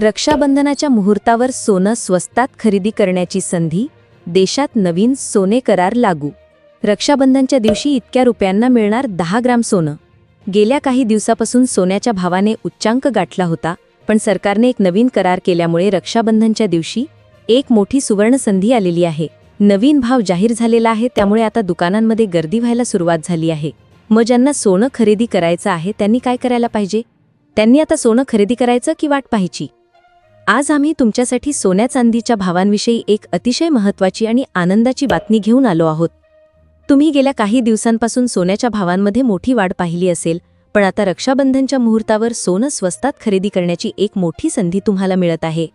रक्षाबंधनाच्या मुहूर्तावर सोनं स्वस्तात खरेदी करण्याची संधी देशात नवीन सोने करार लागू. रक्षाबंधनच्या दिवशी इतक्या रुपयांना मिळणार दहा ग्राम सोनं. गेल्या काही दिवसापासून सोन्याच्या भावाने उच्चांक गाठला होता पण सरकारने एक नवीन करार केल्यामुळे रक्षाबंधनच्या दिवशी एक मोठी सुवर्ण संधी आलेली आहे. नवीन भाव जाहीर झालेला आहे त्यामुळे आता दुकानांमध्ये गर्दी व्हायला सुरुवात झाली आहे. मग ज्यांना सोनं खरेदी करायचं आहे त्यांनी काय करायला पाहिजे? त्यांनी आता सोनं खरेदी करायचं की वाट पाहायची? आज आम्ही तुमच्यासाठी सोन्या चांदीच्या भावांविषयी एक अतिशय महत्त्वाची आणि आनंदाची बातमी घेऊन आलो आहोत. तुम्ही गेल्या काही दिवसांपासून सोन्याच्या भावांमध्ये मोठी वाढ पाहिली असेल पण आता रक्षाबंधनच्या मुहूर्तावर सोनं स्वस्तात खरेदी करण्याची एक मोठी संधी तुम्हाला मिळत आहे.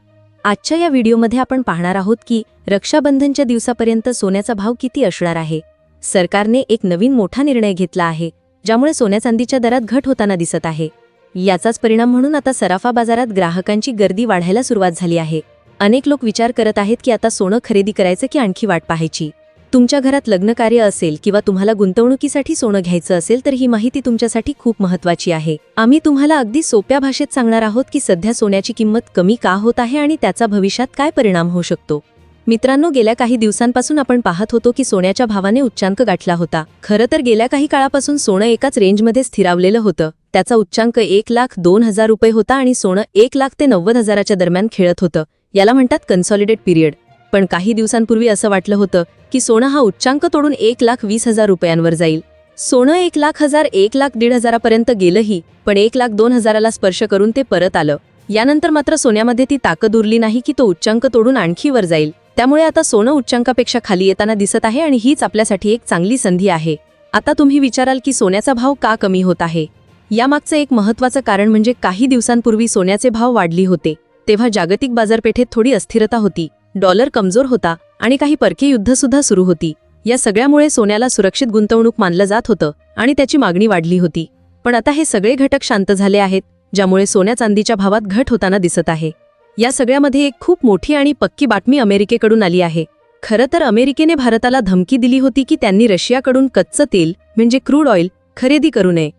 आजच्या या व्हिडिओमध्ये आपण पाहणार आहोत की रक्षाबंधनच्या दिवसापर्यंत सोन्याचा भाव किती असणार आहे. सरकारने एक नवीन मोठा निर्णय घेतला आहे ज्यामुळे सोन्या चांदीच्या दरात घट होताना दिसत आहे. याचाच परिणाम म्हणून आता सराफा बाजारात ग्राहकांची गर्दी वाढायला सुरुवात झाली आहे. अनेक लोक विचार करत आहेत की आता सोनं खरेदी करायचं की आणखी वाट पाहायची? तुमच्या घरात लग्नकार्य असेल किंवा तुम्हाला गुंतवणुकीसाठी सोनं घ्यायचं असेल तर ही माहिती तुमच्यासाठी खूप महत्वाची आहे. आम्ही तुम्हाला अगदी सोप्या भाषेत सांगणार आहोत की सध्या सोन्याची किंमत कमी का होत आहे आणि त्याचा भविष्यात काय परिणाम होऊ शकतो. मित्रांनो गेल्या काही दिवसांपासून आपण पाहत होतो की सोन्याच्या भावाने उच्चांक गाठला होता. खरं तर गेल्या काही काळापासून सोनं एकाच रेंजमध्ये स्थिरावलेलं होतं. त्याचा उच्चांक एक लाख दोन हजार रुपये होता आणि सोनं एक लाख ते नव्वद हजाराच्या दरम्यान खेळत होतं. याला म्हणतात कन्सॉलिडेट पिरियड पण काही दिवसांपूर्वी असं वाटलं होतं की सोनं हा उच्चांक तोडून एक लाख वीस हजार रुपयांवर जाईल. सोनं एक लाख हजार एक लाख दीड हजारापर्यंत गेलंही पण एक लाख दोन हजाराला स्पर्श करून ते परत आलं. यानंतर मात्र सोन्यामध्ये ती ताकद उरली नाही की तो उच्चांक तोडून आणखी वर जाईल. त्यामुळे आता सोनं उच्चांकापेक्षा खाली येताना दिसत आहे आणि हीच आपल्यासाठी एक चांगली संधी आहे. आता तुम्ही विचाराल की सोन्याचा भाव का कमी होत आहे? यामागचं एक महत्त्वाचं कारण म्हणजे काही दिवसांपूर्वी सोन्याचे भाव वाढली होते तेव्हा जागतिक बाजारपेठेत थोडी अस्थिरता होती डॉलर कमजोर होता आणि काही परकीय युद्धसुद्धा सुरू होती. या सगळ्यामुळे सोन्याला सुरक्षित गुंतवणूक मानलं जात होतं आणि त्याची मागणी वाढली होती. पण आता हे सगळे घटक शांत झाले आहेत ज्यामुळे सोन्या चांदीच्या भावात घट होताना दिसत आहे. या सगळ्यामध्ये एक खूप मोठी आणि पक्की बातमी अमेरिकेकडून आली आहे. खरं तर अमेरिकेने भारताला धमकी दिली होती की त्यांनी रशियाकडून कच्चं तेल म्हणजे क्रूड ऑइल खरेदी करू नये.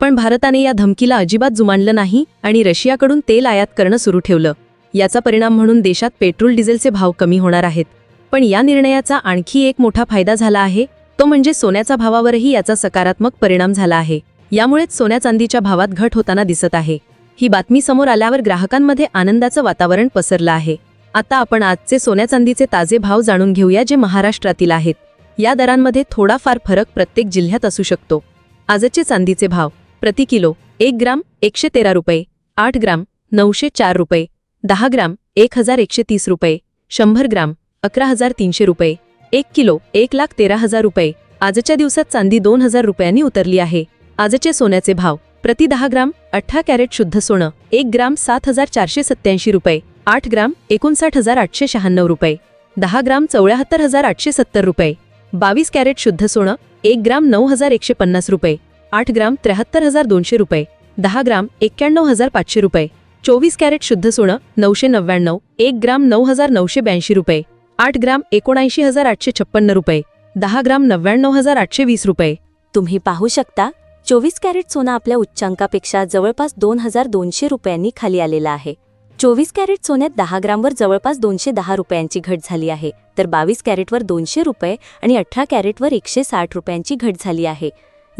पण भारताने या धमकीला अजिबात जुमानलं नाही आणि रशियाकडून तेल आयात करणं सुरू ठेवलं. याचा परिणाम म्हणून देशात पेट्रोल डिझेलचे भाव कमी होणार आहेत. पण या निर्णयाचा आणखी एक मोठा फायदा झाला आहे तो म्हणजे सोन्याच्या भावावरही याचा सकारात्मक परिणाम झाला आहे. यामुळेच सोन्या चांदीच्या भावात घट होताना दिसत आहे. ही बातमी समोर आल्यावर ग्राहकांमध्ये आनंदाचं वातावरण पसरलं आहे. आता आपण आजचे सोन्या चांदीचे ताजे भाव जाणून घेऊया जे महाराष्ट्रातील आहेत. या दरांमध्ये थोडाफार फरक प्रत्येक जिल्ह्यात असू शकतो. आजचे चांदीचे भाव प्रति किलो एक ग्राम एकशे तेरा रुपये आठ ग्राम नऊशे चार रुपये दहा ग्राम एक हजार एकशे तीस रुपये शंभर ग्राम अकरा हजार तीनशे रुपये एक किलो एक लाख तेरा हजार रुपये. आजच्या दिवसात चांदी दोन हजार रुपयांनी उतरली आहे. आजचे सोन्याचे भाव प्रति दहा ग्राम अठरा कॅरेट शुद्ध सोनं एक ग्राम सात हजार चारशे सत्याऐंशी रुपये आठ ग्राम एकोणसाठ हजार आठशे शहाण्णव रुपये दहा ग्राम चौऱ्याहत्तर हजार आठशे सत्तर रुपये बावीस कॅरेट शुद्ध सोनं एक ग्राम नऊ हजार एकशे पन्नास रुपये आठ ग्राम त्र्याहत्तर हजार दोनशे रुपये दहा ग्राम एक्क्याण्णव हजार पाचशे रुपये चोवीस कॅरेट शुद्ध सोनं नऊशे नव्याण्णव एक ग्राम नऊ हजार नऊशे ब्याऐंशी रुपये आठ ग्राम एकोणऐंशी हजार आठशे छप्पन्न रुपये दहा ग्राम नव्याण्णव हजार आठशे वीस रुपये. तुम्ही पाहू शकता चोवीस कॅरेट सोनं आपल्या उच्चांकापेक्षा जवळपास दोन हजार दोनशे रुपयांनी खाली आलेला आहे. चोवीस कॅरेट सोन्यात दहा ग्रामवर जवळपास दोनशे दहा रुपयांची घट झाली आहे तर बावीस कॅरेटवर दोनशे रुपये आणि अठरा कॅरेटवर एकशे साठ रुपयांची घट झाली आहे.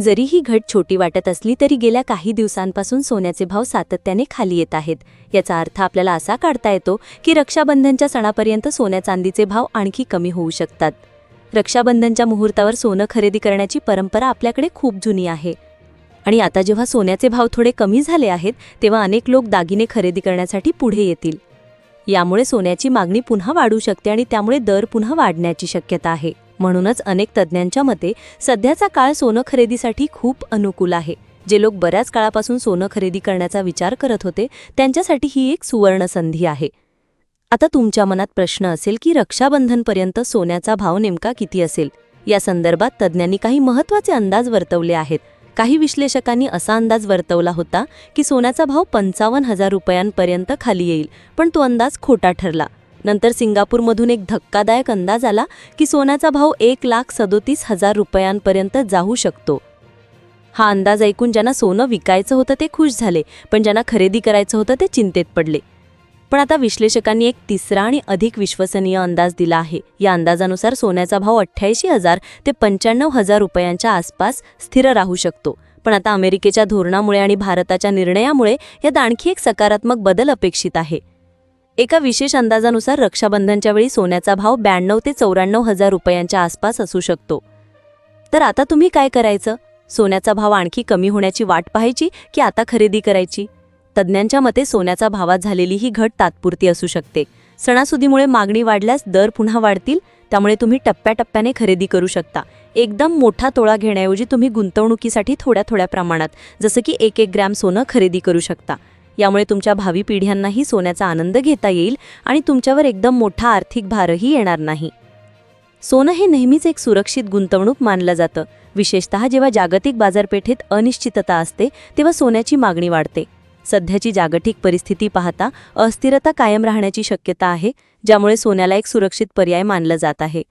जरी ही घट छोटी वाटत असली तरी गेल्या काही दिवसांपासून सोन्याचे भाव सातत्याने खाली येत आहेत. याचा अर्थ आपल्याला असा काढता येतो की रक्षाबंधनच्या सणापर्यंत सोन्या चांदीचे भाव आणखी कमी होऊ शकतात. रक्षाबंधनच्या मुहूर्तावर सोनं खरेदी करण्याची परंपरा आपल्याकडे खूप जुनी आहे. आणि आता जेव्हा सोन्याचे भाव थोडे कमी झाले आहेत तेव्हा अनेक लोक दागिने खरेदी करण्यासाठी पुढे येतील. यामुळे सोन्याची मागणी पुन्हा वाढू शकते आणि त्यामुळे दर पुन्हा वाढण्याची शक्यता आहे. म्हणूनच अनेक तज्ज्ञांच्या मते सध्याचा काळ सोनं खरेदीसाठी खूप अनुकूल आहे. जे लोक बऱ्याच काळापासून सोनं खरेदी करण्याचा विचार करत होते त्यांच्यासाठी ही एक सुवर्ण संधी आहे. आता तुमच्या मनात प्रश्न असेल की रक्षाबंधनपर्यंत सोन्याचा भाव नेमका किती असेल? या संदर्भात तज्ज्ञांनी काही महत्त्वाचे अंदाज वर्तवले आहेत. काही विश्लेषकांनी असा अंदाज वर्तवला होता की सोन्याचा भाव पंचावन्न हजार रुपयांपर्यंत खाली येईल पण तो अंदाज खोटा ठरला. नंतर सिंगापूरमधून एक धक्कादायक अंदाज आला की सोन्याचा भाव एक लाख सदोतीस हजार रुपयांपर्यंत जाऊ शकतो. हा अंदाज ऐकून ज्यांना सोनं विकायचं होतं ते खुश झाले पण ज्यांना खरेदी करायचं होतं ते चिंतेत पडले. पण आता विश्लेषकांनी एक तिसरा आणि अधिक विश्वसनीय अंदाज दिला आहे. या अंदाजानुसार सोन्याचा भाव अठ्ठ्याऐंशी हजार ते पंच्याण्णव हजार रुपयांच्या आसपास स्थिर राहू शकतो. पण आता अमेरिकेच्या धोरणामुळे आणि भारताच्या निर्णयामुळे यात आणखी एक सकारात्मक बदल अपेक्षित आहे. एका विशेष अंदाजानुसार रक्षाबंधनच्या वेळी सोन्याचा भाव ब्याण्णव ते चौऱ्याण्णव हजार रुपयांच्या आसपास असू शकतो. तर आता तुम्ही काय करायचं? सोन्याचा भाव आणखी कमी होण्याची वाट पाहायची की आता खरेदी करायची? तज्ज्ञांच्या मते सोन्याचा भावात झालेली ही घट तात्पुरती असू शकते. सणासुदीमुळे मागणी वाढल्यास दर पुन्हा वाढतील त्यामुळे तुम्ही टप्प्याटप्प्याने खरेदी करू शकता. एकदम मोठा तोळा घेण्याऐवजी तुम्ही गुंतवणुकीसाठी थोड्या थोड्या प्रमाणात जसं की एक एक ग्रॅम सोनं खरेदी करू शकता. यामुळे तुमच्या भावी पिढ्यांनाही सोन्याचा आनंद घेता येईल आणि तुमच्यावर एकदम मोठा आर्थिक भारही येणार नाही. सोनं हे नेहमीच एक सुरक्षित गुंतवणूक मानलं जातं. विशेषतः जेव्हा जागतिक बाजारपेठेत अनिश्चितता असते तेव्हा सोन्याची मागणी वाढते. सध्याची जागतिक परिस्थिती पाहता अस्थिरता कायम राहण्याची शक्यता आहे ज्यामुळे सोन्याला एक सुरक्षित पर्याय मानलं जात आहे.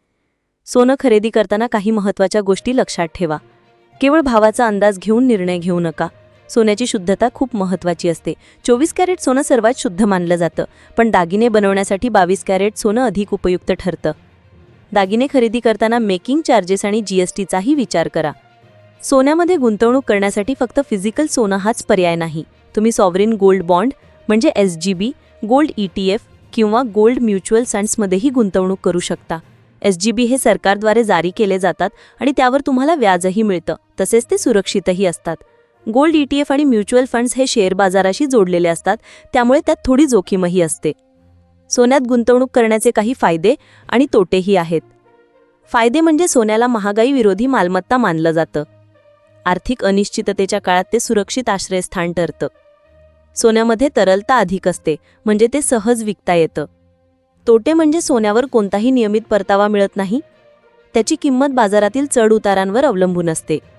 सोनं खरेदी करताना काही महत्त्वाच्या गोष्टी लक्षात ठेवा. केवळ भावाचा अंदाज घेऊन निर्णय घेऊ नका. सोन्याची शुद्धता खूप महत्त्वाची असते. चोवीस कॅरेट सोनं सर्वात शुद्ध मानलं जातं पण दागिने बनवण्यासाठी बावीस कॅरेट सोनं अधिक उपयुक्त ठरतं. दागिने खरेदी करताना मेकिंग चार्जेस आणि जीएसटीचाही विचार करा. सोन्यामध्ये गुंतवणूक करण्यासाठी फक्त फिजिकल सोनं हाच पर्याय नाही. तुम्ही सॉवरिन गोल्ड बॉन्ड म्हणजे S G B gold E T F किंवा गोल्ड म्युच्युअल फंड्समध्येही गुंतवणूक करू शकता. एस जी बी हे सरकारद्वारे जारी केले जातात आणि त्यावर तुम्हाला व्याजही मिळतं तसेच ते सुरक्षितही असतात. गोल्ड ई टी एफ आणि म्युच्युअल फंड्स हे शेअर बाजाराशी जोडलेले असतात त्यामुळे त्यात थोडी जोखीमही असते. सोन्यात गुंतवणूक करण्याचे काही फायदे आणि तोटेही आहेत. फायदे म्हणजे सोन्याला महागाई विरोधी मालमत्ता मानलं जातं. आर्थिक अनिश्चिततेच्या काळात ते सुरक्षित आश्रयस्थान ठरतं. सोन्यामध्ये तरलता अधिक असते म्हणजे ते सहज विकता येतं. तोटे म्हणजे सोन्यावर कोणताही नियमित परतावा मिळत नाही. त्याची किंमत बाजारातील चढ उतारांवर अवलंबून असते.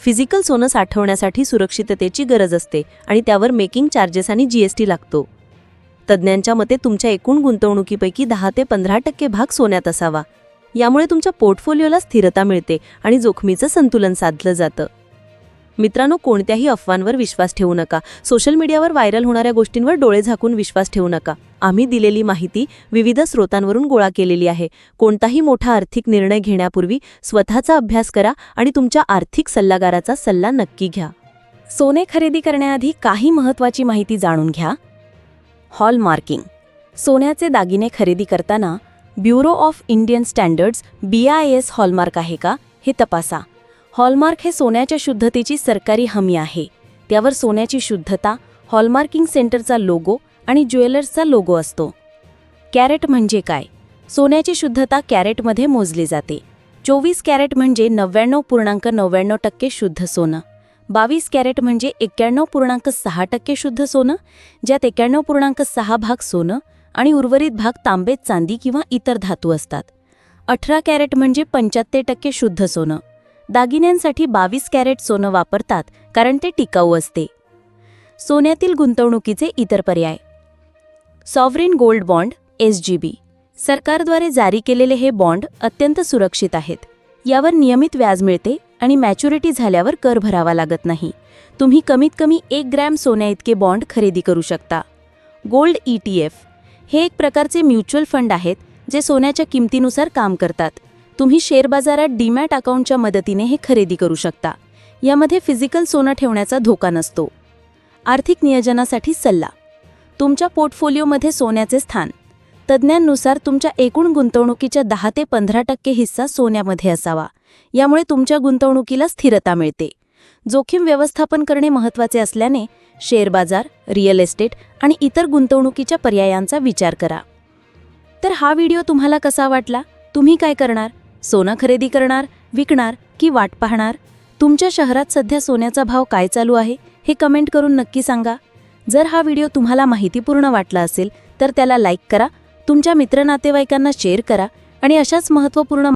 फिजिकल सोनं साठवण्यासाठी सुरक्षिततेची गरज असते आणि त्यावर मेकिंग चार्जेस आणि जीएसटी लागतो. तज्ज्ञांच्या मते तुमच्या एकूण गुंतवणुकीपैकी दहा ते पंधरा टक्के भाग सोन्यात असावा. यामुळे तुमच्या पोर्टफोलिओला स्थिरता मिळते आणि जोखमीचं संतुलन साधलं जातं. मित्रांनो कोणत्याही अफवांवर विश्वास ठेवू नका. सोशल मीडियावर व्हायरल होणाऱ्या गोष्टींवर डोळे झाकून विश्वास ठेवू नका. आम्ही दिलेली माहिती विविध स्रोतांवरून गोळा केलेली आहे. कोणताही मोठा आर्थिक निर्णय घेण्यापूर्वी स्वतःचा अभ्यास करा आणि तुमच्या आर्थिक सल्लागाराचा सल्ला नक्की घ्या. सोने खरेदी करण्याआधी काही महत्त्वाची माहिती जाणून घ्या. हॉलमार्किंग सोन्याचे दागिने खरेदी करताना bureau of Indian standards B I S hallmark आहे का? हे तपासा. हॉलमार्क हे सोन्याच्या शुद्धतेची सरकारी हमी आहे. त्यावर सोन्याची शुद्धता हॉलमार्किंग सेंटरचा लोगो आणि ज्वेलर्सचा लोगो असतो. कॅरेट म्हणजे काय? सोन्याची शुद्धता कॅरेटमध्ये मोजली जाते. चोवीस कॅरेट म्हणजे नव्याण्णव पूर्णांक नव्याण्णव टक्के शुद्ध सोनं. बावीस कॅरेट म्हणजे एक्क्याण्णव पूर्णांक सहा टक्के शुद्ध सोनं ज्यात एक्क्याण्णव पूर्णांक सहा भाग सोनं आणि उर्वरित भाग तांबे चांदी किंवा इतर धातू असतात. अठरा कॅरेट म्हणजे पंच्याहत्तर टक्के शुद्ध सोनं. दागिन्यांसाठी बावीस कॅरेट सोनं वापरतात कारण ते टिकाऊ असते. सोन्यातील गुंतवणुकीचे इतर पर्याय. Sovereign gold bond S G B. सरकारद्वारे जारी केलेले हे बॉन्ड अत्यंत सुरक्षित आहेत. यावर नियमित व्याज मिळते आणि मॅच्युरिटी झाल्यावर कर भरावा लागत नाही. तुम्ही कमीत कमी एक ग्रॅम सोन्याइतके बॉन्ड खरेदी करू शकता. गोल्ड ई टी एफ हे एक प्रकारचे म्युच्युअल फंड आहेत जे सोन्याच्या किमतीनुसार काम करतात. तुम्ही शेअर बाजारात डीमॅट अकाउंटच्या मदतीने हे खरेदी करू शकता. यामध्ये फिजिकल सोनं ठेवण्याचा धोका नसतो. आर्थिक नियोजनासाठी सल्ला. तुमच्या पोर्टफोलिओमध्ये सोन्याचे स्थान. तज्ज्ञांनुसार तुमच्या एकूण गुंतवणुकीच्या दहा ते पंधरा टक्के हिस्सा सोन्यामध्ये असावा. यामुळे तुमच्या गुंतवणुकीला स्थिरता मिळते. जोखीम व्यवस्थापन करणे महत्त्वाचे असल्याने शेअर बाजार रिअल एस्टेट आणि इतर गुंतवणुकीच्या पर्यायांचा विचार करा. तर हा व्हिडिओ तुम्हाला कसा वाटला? तुम्ही काय करणार? सोनं खरेदी करणार विकणार की वाट पाहणार? तुमच्या शहरात सध्या सोन्याचा भाव काय चालू आहे हे कमेंट करून नक्की सांगा. जर हा व्हिडिओ तुम्हाला माहितीपूर्ण वाटला असेल तर त्याला लाईक करा तुमच्या मित्रनातेवाईकांना शेअर करा आणि अशाच महत्त्वपूर्ण